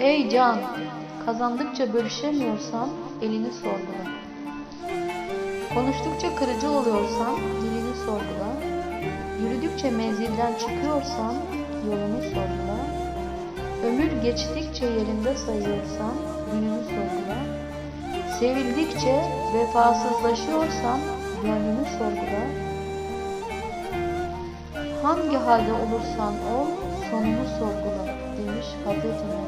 Ey can, kazandıkça bölüşemiyorsan elini sorgula. Konuştukça kırıcı oluyorsan dilini sorgula. Yürüdükçe menzilden çıkıyorsan yolunu sorgula. Ömür geçtikçe yerinde sayıyorsan gününü sorgula. Sevildikçe vefasızlaşıyorsan gönlünü sorgula. Hangi halde olursan ol sonunu sorgula demiş Hazreti Mevlana.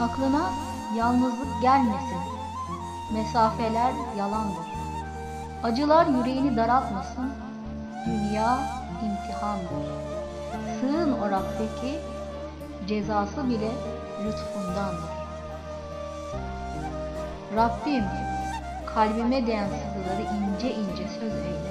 Aklına yalnızlık gelmesin. Mesafeler yalandır. Acılar yüreğini daraltmasın. Dünya imtihandır. Sığın o Rabb'deki cezası bile lütfundandır. Rabbim kalbime değen sızıları ince ince söz eyle,